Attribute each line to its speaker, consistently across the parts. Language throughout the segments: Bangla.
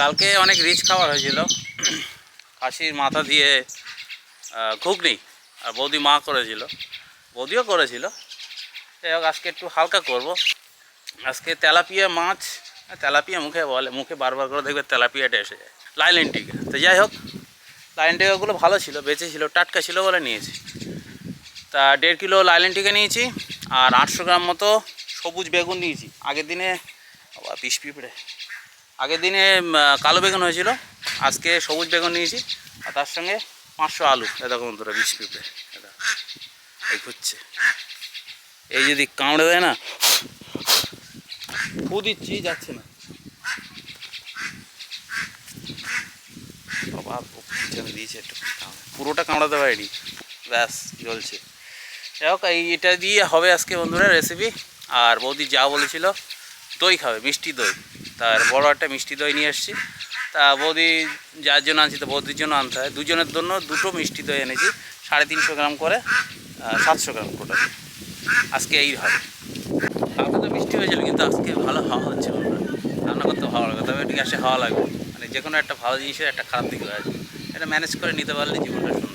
Speaker 1: কালকে অনেক রিচ খাবার হয়েছিল। খাসির মাথা দিয়ে ঘুগনি আর বৌদি মা করেছিল। বৌদিও করেছিল। যাই হোক, আজকে একটু হালকা করব। আজকে তেলাপিয়া মাছ, তেলাপিয়া মুখে বলে, মুখে বারবার করে দেখবে তেলাপিয়াটা এসে যায়। লাইলেন টিকা। তো যাই হোক, লাইলেন টিকাগুলো ভালো ছিল, বেঁচে ছিল, টাটকা ছিল বলে নিয়েছি। তা দেড় কিলো লাইলেন টিকা নিয়েছি আর আটশো গ্রাম মতো সবুজ বেগুন নিয়েছি। আগের দিনে, বাবা পিস পিঁপড়ে। আগের দিনে কালো বেগুন হয়েছিল। আজকে সবুজ বেগুন নিয়েছি। আর তার সঙ্গে পাঁচশো আলু। এ দেখো বন্ধুরা বিষ পিঁপড়ে এটা এই ঘুরছে। এই যদি কামড়ে দেয় না, ফু দিচ্ছি, যাচ্ছে না। দিয়েছে একটু পুরোটা কামড়াতে পারিনি। ব্যাস জ্বলছে যাই হোক, এই এটা দিয়ে হবে আজকে বন্ধুরা রেসিপি আর বৌদি যা বলেছিল দই খাবে, মিষ্টি দই। তার বড় একটা মিষ্টি দই নিয়ে এসেছি। তা বৌদি যার জন্য আনছি, তো বৌদির জন্য আনতে হয়। দুজনের জন্য দুটো মিষ্টি দই এনেছি, সাড়ে তিনশো গ্রাম করে সাতশো গ্রাম টোটাল আজকে এই হবে কালকে তো মিষ্টি হয়েছিল, কিন্তু আজকে ভালো হাওয়া হচ্ছে রান্না করতে ভালো লাগে, তবে গ্যাসে হাওয়া লাগবে। মানে যে কোনো একটা ভালো জিনিসের একটা খারাপ দিক আছে এটা ম্যানেজ করে নিতে পারলে জীবনটা সুন্দর।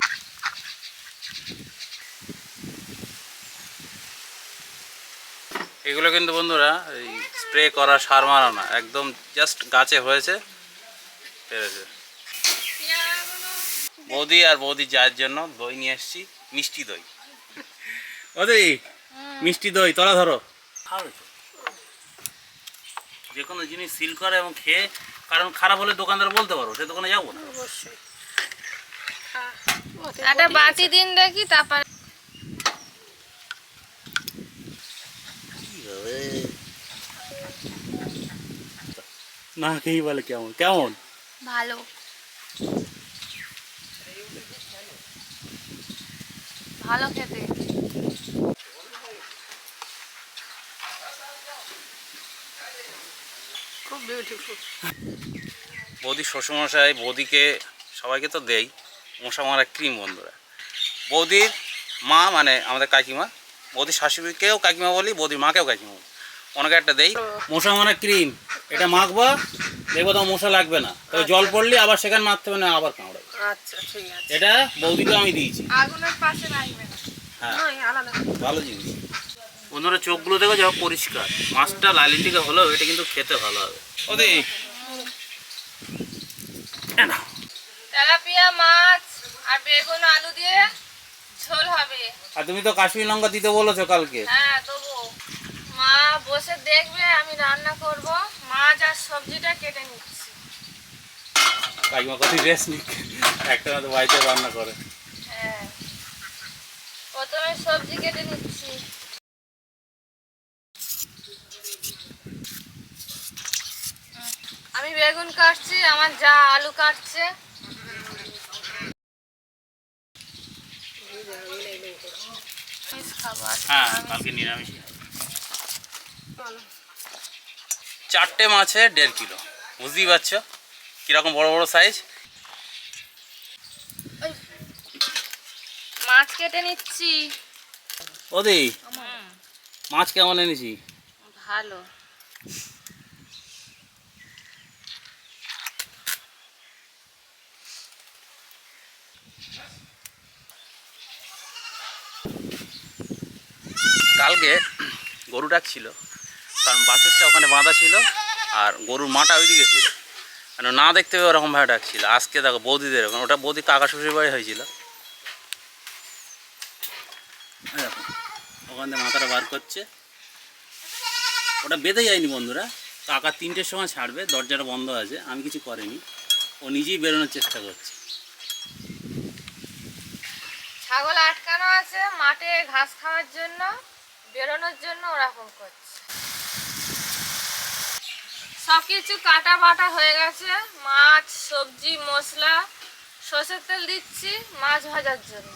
Speaker 1: এগুলো কিন্তু বন্ধুরা, এই স্প্রে করা সার মারা না একদম জাস্ট গাছে হয়েছে পেরেছে। বৌদি আর বৌদি যার জন্য দই নিয়ে এসেছি মিষ্টি দই। বৌদি মিষ্টি দই তোলা ধরো। যে কোনো জিনিস সিল করে এবং খেয়ে কারণ খারাপ হলে দোকানদার বলতে পারো সে দোকানে যাব না।
Speaker 2: একটা বাটি দিন দেখি তারপর
Speaker 1: না খেয়েই বলে কেমন? কেমন?
Speaker 2: ভালো। ভালো খেতে। খুব বিউটিফুল
Speaker 1: বৌদি শ্বশুরমশাই বৌদিকে সবাইকে তো দেই মশা মারা ক্রিম বন্ধুরা। বৌদির মা মানে আমাদের কাকিমা বৌদির শাশুড়িকেও কাকিমা বলি বৌদির মাকেও কাকিমা বলি। ওনাকে একটা দেই। মশা মানে ক্রিম। এটা মাখবা দেখব তোমার মশা লাগবে না। তবে জল পড়লে আবার সেখানে মাখতে হবে না আবার কামড়াবে।
Speaker 2: আচ্ছা ঠিক আছে।
Speaker 1: এটা বৌদিকে আমি দিয়েছি।
Speaker 2: আগুনের পাশে রাখবে না
Speaker 1: হ্যাঁ।
Speaker 2: আলাদা।
Speaker 1: ভালো জিনিস। বন্ধুরা চোখগুলো দেখো যা পরিষ্কার। মাছটা লালিটিকা হলেও এটা কিন্তু খেতে ভালো হবে। ওদি
Speaker 2: তেলাপিয়া মাছ আর বেগুন আলু দিয়ে ঝোল হবে।
Speaker 1: আর তুমি তো কাশ্মীর লঙ্কা দিতে বলেছ কালকে।
Speaker 2: হ্যাঁ বসে দেখবে আমি রান্না করব মাছ আর সবজিটা কেটে নিচ্ছি।
Speaker 1: কাকিমা কত রেস্ট নিক একটা মতো বাড়িতে রান্না করে।
Speaker 2: হ্যাঁ। প্রথমে সবজি কেটে নিচ্ছি। আমি বেগুন কাটছি আমার যা আলু কাটছে। খাবার
Speaker 1: হ্যাঁ কালকে নিরামিষ। চারটে মাছে দেড় কিলো। বুঝতেই পারছ? কীরকম বড় বড় সাইজ
Speaker 2: মাছ কেটে নিচ্ছি।
Speaker 1: ওদি মাছ কেমন এনেছি?
Speaker 2: ভালো।
Speaker 1: কালকে গরু ডাকছিল। কারণ বাছুরটা ওখানে বাঁধা ছিল আর গরুর মাটা ওইদিকে ছিল। মানে না দেখতে পেয়ে ওরকমভাবে ডাকছিল। আজকে দেখো বৌদিদের ওখানে। ওটা বৌদি কাকা শ্বশুর বাড়ি হয়েছিল। ওখান মাথাটা বার করছে। ওটা বেঁধে যায়নি বন্ধুরা। কাকা তিনটের সময় ছাড়বে, দরজাটা বন্ধ আছে। আমি কিছু করিনি। ও নিজেই বেরোনোর চেষ্টা করছে।
Speaker 2: ছাগল আটকানো আছে, মাঠে ঘাস খাওয়ার জন্য, বেরোনোর জন্য ওরকম করছে। সব কিছু কাটা বাটা হয়ে গেছে। মাছ, সবজি, মশলা, সর্ষের তেল দিচ্ছি মাছ ভাজার জন্য।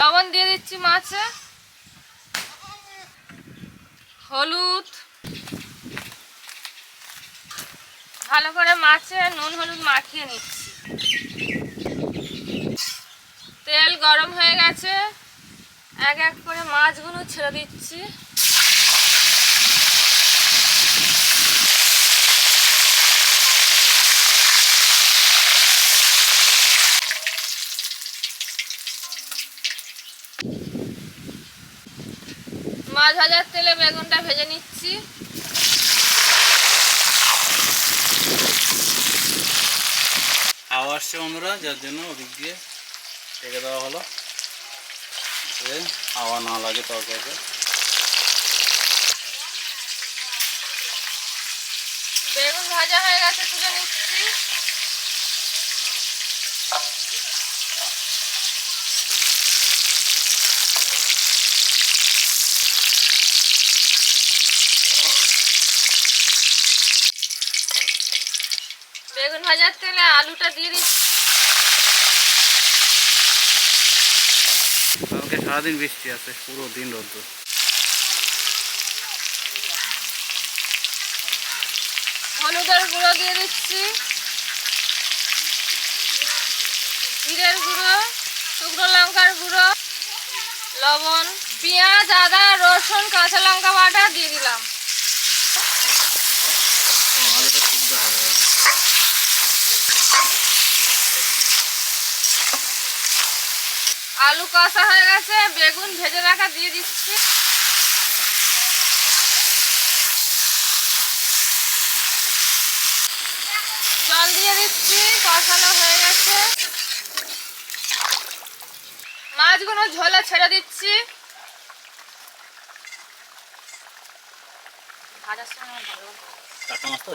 Speaker 2: লবণ দিয়ে দিচ্ছি মাছে। হলুদ। ভালো করে মাছে নুন, হলুদ মাখিয়ে নিচ্ছি। তেল গরম হয়ে গেছে। এক এক করে মাছগুলো ছেড়ে দিচ্ছি। মাছ ভাজার তেলে বেগুনটা ভেজে নিচ্ছি।
Speaker 1: আসছে বন্ধুরা, যার জন্য ওদিক দিয়ে রেখে দেওয়া হলো। যাতে হাওয়া না লাগে তরকারিতে।
Speaker 2: বেগুন ভাজা হয়ে গেছে, তুলে নিচ্ছি। বেগুন ভাজার তেলে আলুটা দিয়ে দিচ্ছি।
Speaker 1: কালকে সারাদিন বৃষ্টি আছে, পুরো দিন রোদ্দুর
Speaker 2: হলুদের গুঁড়ো দিয়ে দিচ্ছি। জিরের গুঁড়ো, শুকনো লঙ্কার গুঁড়ো, লবণ, পেঁয়াজ, আদা, রসুন, কাঁচা লঙ্কা বাটা দিয়ে দিলাম
Speaker 1: ও, আলুটা সিদ্ধ হবে
Speaker 2: আলু কষা হয়ে গেছে বেগুন ভেজে রাখা দিয়ে দিচ্ছি। জল দিয়ে দিচ্ছি কষানো হয়ে গেছে। মাছগুলো ঝোলে ছেড়ে দিচ্ছি।
Speaker 1: টাটকা মাছ তো।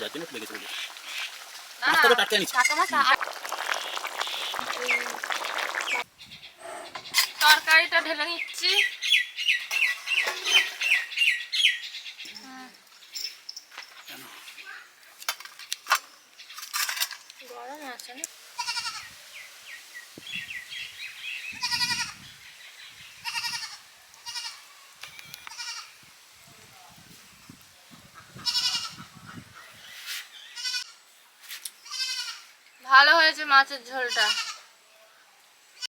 Speaker 2: না,
Speaker 1: টাটকা
Speaker 2: মাছ তরকারিটা ঢেলে নিচ্ছি। গরম আছে না? ভালো হয়েছে মাছের ঝোলটা।